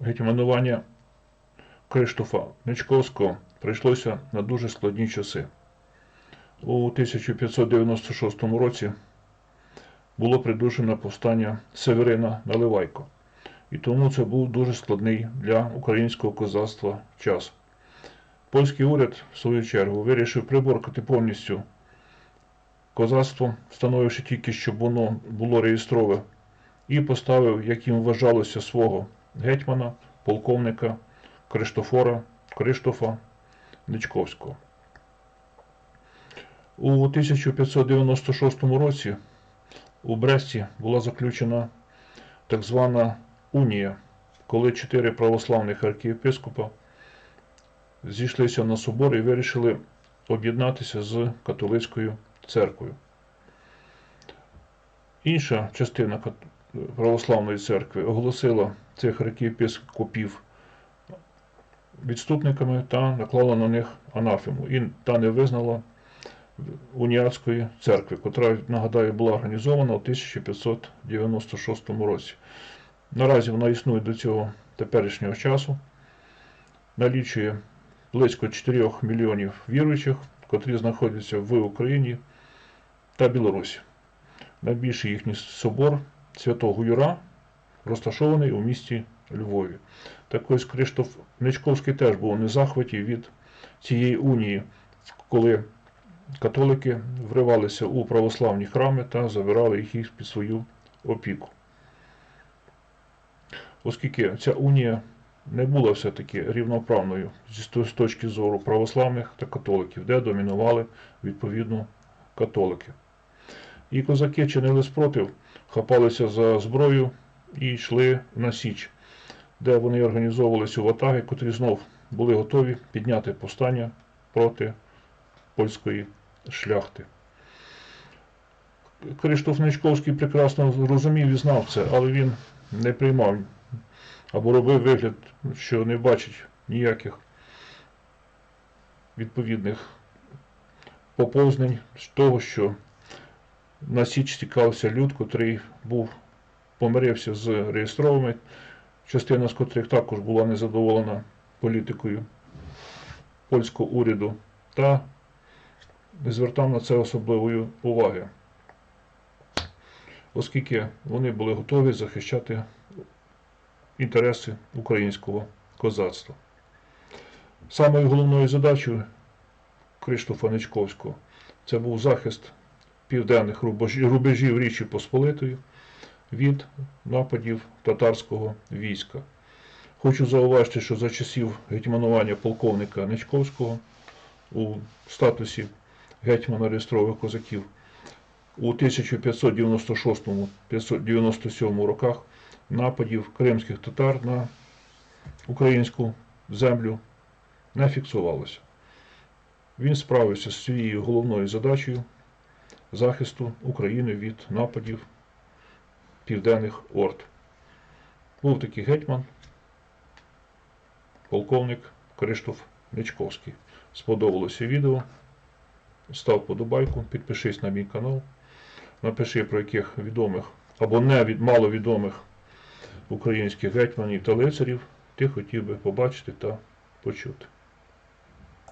гетьманування Криштофа Нечковського прийшлося на дуже складні часи. У 1596 році було придушено повстання Северина Наливайко. І тому це був дуже складний для українського козацтва час. Польський уряд, в свою чергу, вирішив приборкати повністю козацтво, встановивши тільки, щоб воно було реєстрове, і поставив, як їм вважалося, свого гетьмана, полковника Криштофора Криштофа Ничковського. У 1596 році у Бресті була заключена так звана унія, коли чотири православних архієпископа зійшлися на собор і вирішили об'єднатися з католицькою церквою. Інша частина православної церкви оголосила цих архієпископів відступниками та наклала на них анафему і та не визнала уніатської церкви, котра, нагадаю, була організована у 1596 році. Наразі вона існує до цього теперішнього часу, налічує близько 4 мільйонів віруючих, котрі знаходяться в Україні та Білорусі. Найбільший їхній собор Святого Юра розташований у місті Львові. Так ось Криштоф Нечковський теж був у незахваті від цієї унії, коли католики вривалися у православні храми та забирали їх під свою опіку. Оскільки ця унія не була все-таки рівноправною з точки зору православних та католиків, де домінували відповідно католики. І козаки чинили спротив, хапалися за зброю і йшли на Січ, де вони організовувалися у ватаги, котрі знов були готові підняти повстання проти польської шляхти. Криштоф Нечковський прекрасно розумів і знав це, але він не приймав або робив вигляд, що не бачить ніяких відповідних поповзнень з того, що на Січ стікався люд, котрий був помирився з реєстровими, частина з котрих також була незадоволена політикою польського уряду та не звертав на це особливої уваги, оскільки вони були готові захищати інтереси українського козацтва. Самою головною задачею Криштофа Нечковського це був захист південних рубежів Річі Посполитої від нападів татарського війська. Хочу зауважити, що за часів гетьманування полковника Нечковського у статусі гетьмана реєстрових козаків у 1596-597 роках нападів кримських татар на українську землю не фіксувалося. Він справився з своєю головною задачею захисту України від нападів південних орд. Був такий гетьман, полковник Криштоф Нечковський. Сподобалося відео. Став подобайку, підпишись на мій канал. Напиши про яких відомих або не від маловідомих українських гетьманів та лицарів ти хотів би побачити та почути.